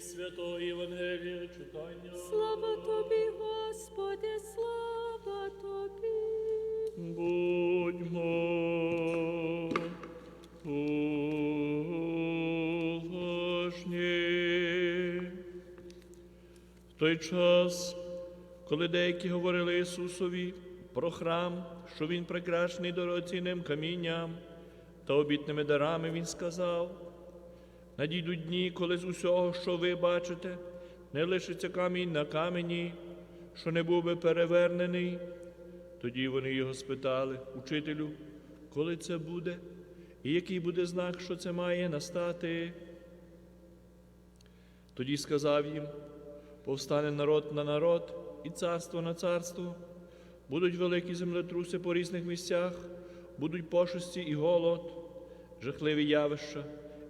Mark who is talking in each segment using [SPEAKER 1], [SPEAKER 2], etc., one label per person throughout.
[SPEAKER 1] Святого Євангелія читання.
[SPEAKER 2] Слава тобі, Господи, слава тобі.
[SPEAKER 1] Будьмо уважні. В той час, коли деякі говорили Ісусові про храм, що Він прикрашений дорогоцінним камінням та обітними дарами, Він сказав, надійдуть дні, коли з усього, що ви бачите, не лишиться камінь на камені, що не був би перевернений. Тоді вони його спитали, учителю, коли це буде, і який буде знак, що це має настати. Тоді сказав їм: повстане народ на народ і царство на царство, будуть великі землетруси по різних місцях, будуть пошесті і голод, жахливі явища,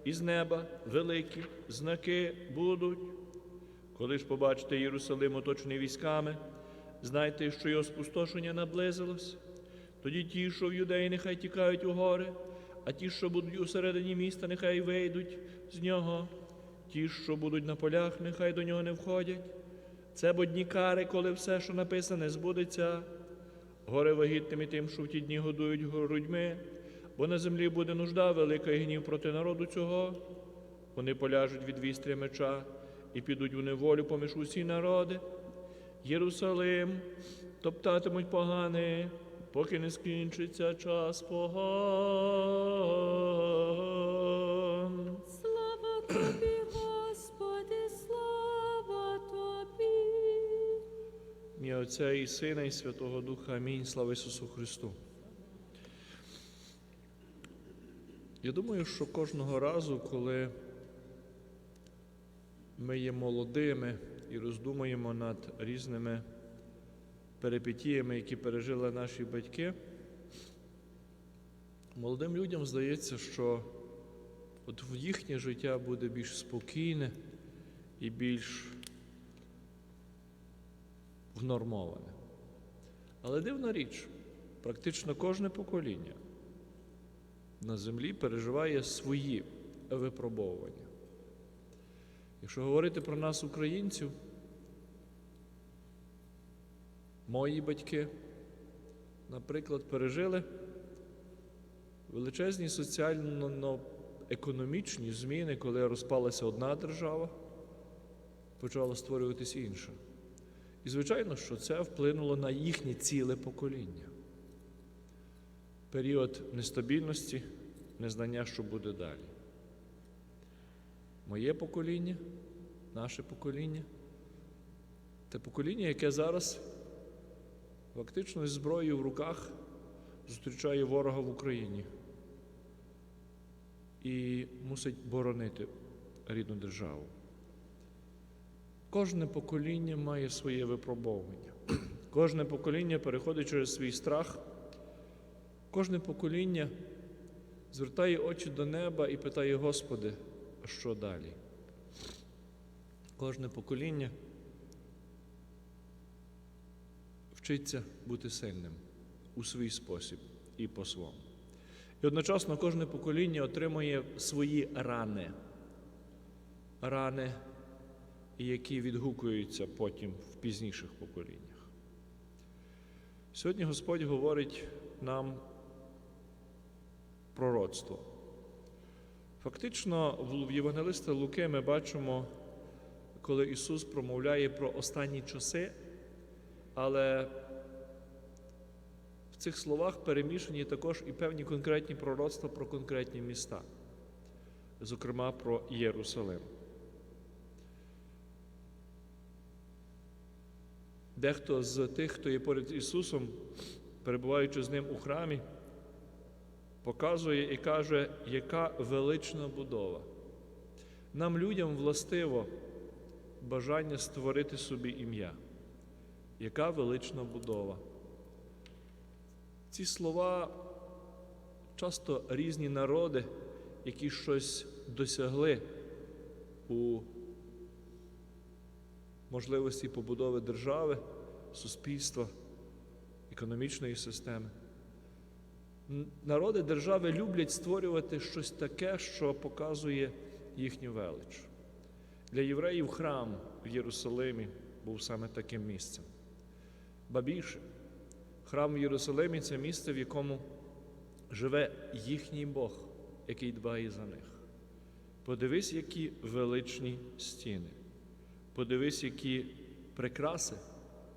[SPEAKER 1] із неба великі знаки будуть. Коли ж побачите Єрусалим оточений військами, знайте, що його спустошення наблизилось. Тоді ті, що в юдеї, нехай тікають у гори, а ті, що будуть усередині міста, нехай вийдуть з нього. Ті, що будуть на полях, нехай до нього не входять. Це бо дні кари, коли все, що написане, збудеться. Горе вагітним і тим, що в ті дні годують грудьми, бо на землі буде нужда велика і гнів проти народу цього. Вони поляжуть від вістря меча і підуть у неволю поміж усі народи. Єрусалим топтатимуть погани, поки не скінчиться час поган.
[SPEAKER 2] Слава тобі, Господи, слава тобі.
[SPEAKER 1] Ім'я Отця і Сина, і Святого Духа. Амінь. Слава Ісусу Христу. Я думаю, що кожного разу, коли ми є молодими і роздумуємо над різними перипетіями, які пережили наші батьки, молодим людям здається, що от в їхнє життя буде більш спокійне і більш внормоване. Але дивна річ, практично кожне покоління на землі переживає свої випробовування. Якщо говорити про нас, українців, мої батьки, наприклад, пережили величезні соціально-економічні зміни, коли розпалася одна держава, почала створюватись інша. І, звичайно, що це вплинуло на їхнє ціле покоління. Період нестабільності, незнання, що буде далі. Моє покоління, наше покоління те покоління, яке зараз фактично з зброєю в руках зустрічає ворога в Україні і мусить боронити рідну державу. Кожне покоління має своє випробовування. Кожне покоління переходить через свій страх. Кожне покоління звертає очі до неба і питає, Господи, що далі? Кожне покоління вчиться бути сильним у свій спосіб і по-своєму. І одночасно кожне покоління отримує свої рани. Рани які відгукуються потім в пізніших поколіннях. Сьогодні Господь говорить нам пророцтво. Фактично, в Євангелиста Луки ми бачимо, коли Ісус промовляє про останні часи, але в цих словах перемішані також і певні конкретні пророцтва про конкретні міста, зокрема про Єрусалим. Дехто з тих, хто є поряд з Ісусом, перебуваючи з Ним у храмі, показує і каже, яка велична будова. Нам, людям, властиво бажання створити собі ім'я. Яка велична будова. Ці слова часто різні народи, які щось досягли у можливості побудови держави, суспільства, економічної системи. Народи держави люблять створювати щось таке, що показує їхню велич. Для євреїв храм в Єрусалимі був саме таким місцем. Ба більше, храм в Єрусалимі це місце, в якому живе їхній Бог, який дбає за них. Подивись, які величні стіни. Подивись, які прикраси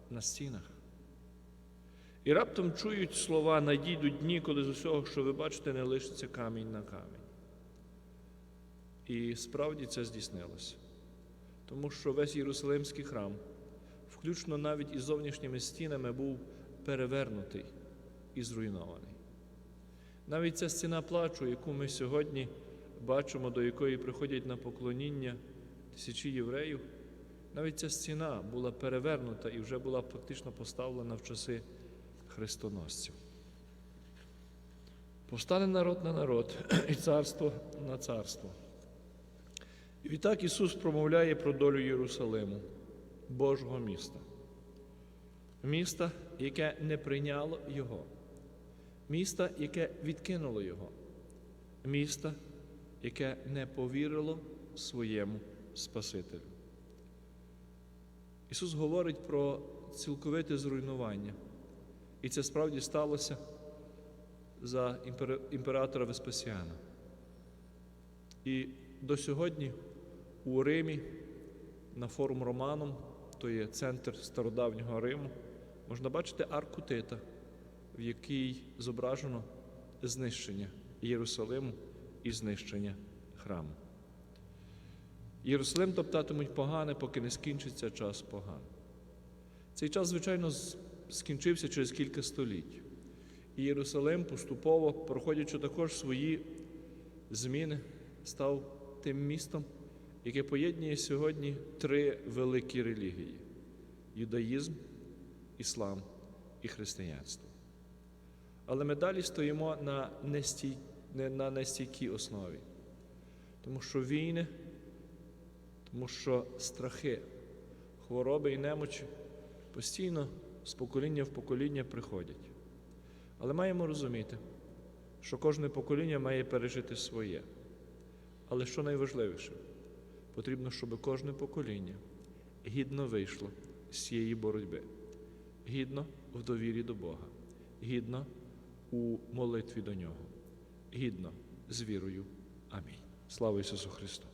[SPEAKER 1] на стінах. І раптом чують слова, надійдуть дні, коли з усього, що ви бачите, не лишиться камінь на камінь. І справді це здійснилося. Тому що весь Єрусалимський храм, включно навіть із зовнішніми стінами, був перевернутий і зруйнований. Навіть ця стіна плачу, яку ми сьогодні бачимо, до якої приходять на поклоніння тисячі євреїв, навіть ця стіна була перевернута і вже була фактично поставлена в часи хрестоносців. Повстане народ на народ і царство на царство. І відтак Ісус промовляє про долю Єрусалиму, Божого міста. Міста, яке не прийняло Його, міста, яке відкинуло Його, міста, яке не повірило своєму Спасителю. Ісус говорить про цілковите зруйнування. І це справді сталося за імператора Веспасіана. І до сьогодні у Римі на форум Романом, то є центр стародавнього Риму, можна бачити арку Тита, в якій зображено знищення Єрусалиму і знищення храму. Єрусалим топтатимуть погане, поки не скінчиться час поган. Цей час, звичайно, скінчився через кілька століть. І Єрусалим поступово, проходячи також свої зміни, став тим містом, яке поєднує сьогодні три великі релігії: юдаїзм, іслам і християнство. Але ми далі стоїмо на, нестій, не на нестійкій основі, тому що війни, тому що страхи, хвороби і немочі постійно з покоління в покоління приходять. Але маємо розуміти, що кожне покоління має пережити своє. Але що найважливіше, потрібно, щоб кожне покоління гідно вийшло з цієї боротьби, гідно в довірі до Бога, гідно у молитві до Нього, гідно з вірою. Амінь. Слава Ісусу Христу!